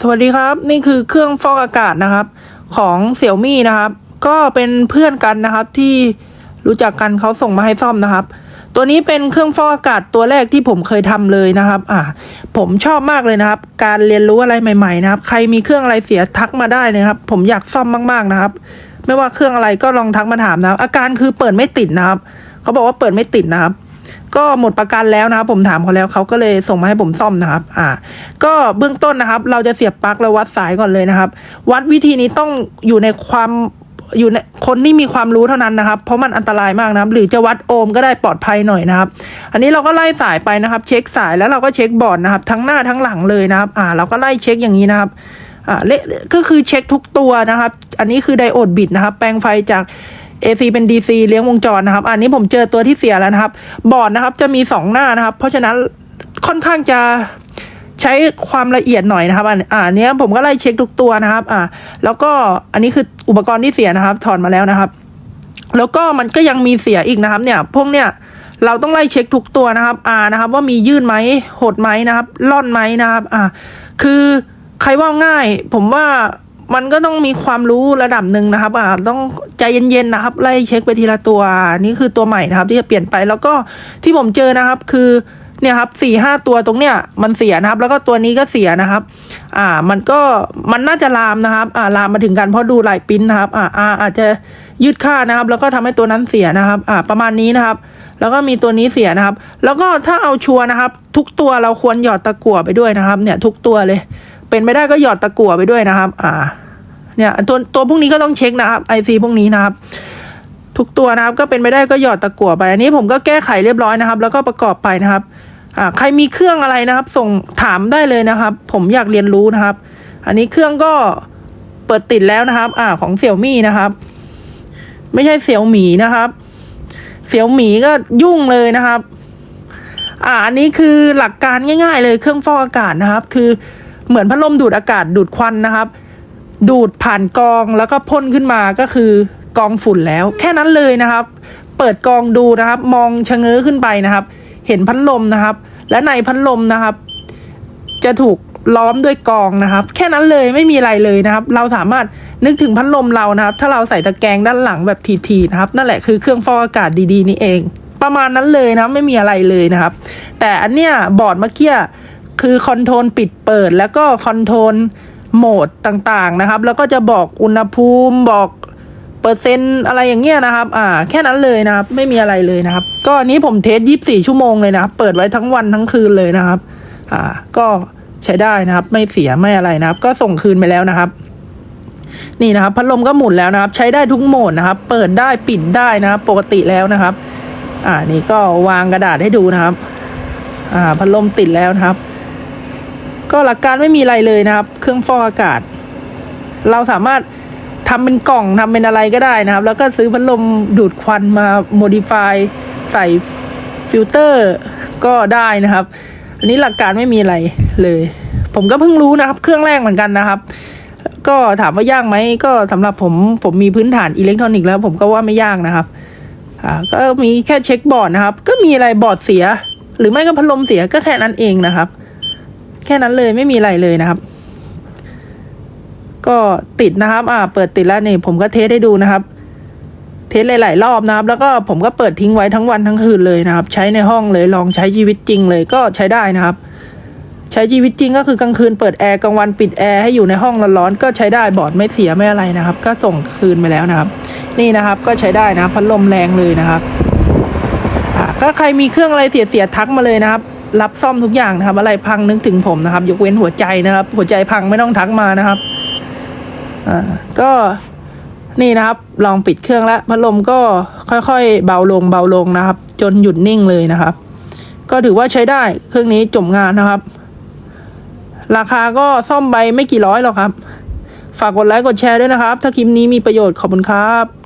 สวัสดีครับ นี่คือเครื่องฟอกอากาศนะครับ ของเสี่ยวมี่นะครับ ก็เป็นเพื่อนกันนะครับที่รู้จักกันเขาส่งมาให้ซ่อมนะครับ ตัวนี้เป็นเครื่องฟอกอากาศตัวแรกที่ผมเคยทำเลยนะครับ อ่าผมชอบมากเลยนะครับ การเรียนรู้อะไรใหม่ ๆ นะครับ ใครมีเครื่องอะไรเสียทักมาได้นะครับ ผมอยากซ่อมมาก ๆนะครับ ไม่ว่าเครื่องอะไรก็ลองทักมาถามนะครับ อาการคือเปิดไม่ติดนะครับเขาบอกว่าเปิดไม่ติดนะครับ ก็หมดประกันแล้วนะครับ ผมถามเขาแล้วเขาก็เลยส่งมาให้ผมซ่อมนะครับ อ่า ก็เบื้องต้นนะครับ เราจะเสียบปลั๊กแล้ววัดสายก่อนเลยนะครับ วัดวิธีนี้ต้องอยู่ในความอยู่ในคนที่มีความรู้เท่านั้นนะครับ เพราะมันอันตรายมากนะครับ หรือจะวัดโอห์มก็ได้ปลอดภัยหน่อยนะครับ อันนี้เราก็ไล่สายไปนะครับ เช็คสายแล้วเราก็เช็คบอร์ดนะครับ ทั้งหน้าทั้งหลังเลยนะครับ อ่า เราก็ไล่เช็คอย่างนี้นะครับอ่าเละก็คือเช็คทุกตัวนะครับ อันนี้คือไดโอดบิดนะครับ แปลงไฟจาก AC เป็น DC เลี้ยงวงจรนะครับ อันนี้ผมเจอตัวที่เสียแล้วนะครับ บอร์ดนะครับจะมีสองหน้านะครับ เพราะฉะนั้นค่อนข้างจะใช้ความละเอียดหน่อยนะครับ อันอ่าเนี้ยผมก็ไล่เช็คทุกตัวนะครับ อ่า แล้วก็อันนี้คืออุปกรณ์ที่เสียนะครับ ถอดมาแล้วนะครับ แล้วก็มันก็ยังมีเสียอีกนะครับ เนี่ย พวกเนี่ยเราต้องไล่เช็คทุกตัวนะครับอ่านะครับ ว่ามียื่นไหมหดไหมนะครับล่อนไหมนะครับ อ่าคือใครว่าง่าย ผมว่า มันก็ต้องมีความรู้ระดับหนึ่งนะครับอ่าต้องใจเย็นๆนะครับ ไล่เช็คไปทีละตัวนี่คือตัวใหม่นะครับ ที่จะเปลี่ยนไปแล้วก็ที่ผมเจอนะครับ คือเนี่ยครับสี่ห้าตัวตรงเนี้ยมันเสียนะครับ แล้วก็ตัวนี้ก็เสียนะครับ อ่า มันก็มันน่าจะลามนะครับ อ่าลามมาถึงกันเพราะดูลายปิ้นนะครับ อ่าอ่าอาจจะยืดค่านะครับ แล้วก็ทำให้ตัวนั้นเสียนะครับ อ่า ประมาณนี้นะครับ แล้วก็มีตัวนี้เสียนะครับ แล้วก็ถ้าเอาชัวร์นะครับ ทุกตัวเราควรหยอดตะกั่วไปด้วยนะครับ เนี่ยทุกตัวเลย เป็นไม่ได้ก็หยอดตะกั่วไปด้วยนะครับ อ่า เนี่ยตัวตัวพวกนี้ก็ต้องเช็คนะครับไอซีพวกนี้นะครับ ทุกตัวนะครับก็เป็นไม่ได้ก็หยอดตะกั่วไป อันนี้ผมก็แก้ไขเรียบร้อยนะครับ แล้วก็ประกอบไปนะครับ อ่า ใครมีเครื่องอะไรนะครับ ส่งถามได้เลยนะครับ ผมอยากเรียนรู้นะครับ อันนี้เครื่องก็เปิดติดแล้วนะครับ อ่า ของเสี่ยวมี่นะครับ ไม่ใช่เสี่ยวหมีนะครับเสี่ยวหมีก็ยุ่งเลยนะครับ อ่า อันนี้คือหลักการง่าย ๆ เลยเครื่องฟอกอากาศนะครับ คือ เหมือนพัดลมดูดอากาศดูดควันนะครับ ดูดผ่านกองแล้วก็พ่นขึ้นมาก็คือกองฝุ่นแล้ว แค่นั้นเลยนะครับ เปิดกองดูนะครับ มองชะเง้อขึ้นไปนะครับ เห็นพัดลมนะครับ และในพัดลมนะครับ จะถูกล้อมด้วยกองนะครับ แค่นั้นเลยไม่มีอะไรเลยนะครับ เราสามารถนึกถึงพัดลมเรานะครับ ถ้าเราใส่ตะแกรงด้านหลังแบบทีๆนะครับ นั่นแหละคือเครื่องฟอกอากาศดีๆนี่เอง ประมาณนั้นเลยนะไม่มีอะไรเลยนะครับ แต่อันเนี้ยบอร์ดเมื่อกี้ คือคอนโทรลปิดเปิด แล้วก็คอนโทรลโหมดต่างๆนะครับ แล้วก็จะบอกอุณหภูมิบอกเปอร์เซ็นต์อะไรอย่างเงี้ยนะครับ อ่า แค่นั้นเลยนะครับ ไม่มีอะไรเลยนะครับ ก็อันนี้ผมเทสยี่สิบสี่ชั่วโมงเลยนะครับ เปิดไว้ทั้งวันทั้งคืนเลยนะครับ อ่า ก็ใช้ได้นะครับ ไม่เสียไม่อะไรนะครับ ก็ส่งคืนไปแล้วนะครับ นี่นะครับ พัดลมก็หมุนแล้วนะครับ ใช้ได้ทุกโหมดนะครับ เปิดได้ปิดได้นะครับ ปกติแล้วนะครับ อ่า นี่ก็วางกระดาษให้ดูนะครับ อ่า พัดลมติดแล้วนะครับ ก็หลักการไม่มีอะไรเลยนะครับ เครื่องฟอกอากาศ เราสามารถทำเป็นกล่องทำเป็นอะไรก็ได้นะครับ แล้วก็ซื้อพัดลมดูดควันมาโมดิฟายใส่ฟิลเตอร์ก็ได้นะครับ อันนี้หลักการไม่มีอะไรเลย ผมก็เพิ่งรู้นะครับ เครื่องแรกเหมือนกันนะครับ ก็ถามว่ายากไหมก็สำหรับผมผมมีพื้นฐานอิเล็กทรอนิกส์แล้วผมก็ว่าไม่ยากนะครับอ่าก็มีแค่เช็คบอร์ดนะครับ ก็มีอะไรบอร์ดเสีย หรือไม่ก็พัดลมเสียก็แค่นั้นเองนะครับ แค่นั้นเลยไม่มีอะไรเลยนะครับ ก็ติดนะครับ อ่า เปิดติดแล้วนี่ผมก็เทสให้ดูนะครับ เทสหลาย ๆ รอบนะครับ แล้วก็ผมก็เปิดทิ้งไว้ทั้งวันทั้งคืนเลยนะครับ ใช้ในห้องเลยลองใช้ชีวิตจริงเลยก็ใช้ได้นะครับ ใช้ชีวิตจริงก็คือกลางคืนเปิดแอร์กลางวันปิดแอร์ให้อยู่ในห้องร้อนๆก็ใช้ได้บอร์ดไม่เสียไม่อะไรนะครับ ก็ส่งคืนไปแล้วนะครับ นี่นะครับก็ใช้ได้นะพัดลมแรงเลยนะครับอ่าก็ใครมีเครื่องอะไรเสียๆทักมาเลยนะครับ รับซ่อมทุกอย่างนะครับ อะไรพังนึกถึงผมนะครับ ยกเว้นหัวใจนะครับ หัวใจพังไม่ต้องทักมานะครับอ่าก็นี่นะครับ ลองปิดเครื่องแล้วพัดลมก็ค่อยๆ เบาลงเบาลงนะครับ จนหยุดนิ่งเลยนะครับ ก็ถือว่าใช้ได้เครื่องนี้จบงานนะครับ ราคาก็ซ่อมไปไม่กี่ร้อยหรอกครับ ฝากกดไลค์กดแชร์ด้วยนะครับ ถ้าคลิปนี้มีประโยชน์ขอบคุณครับ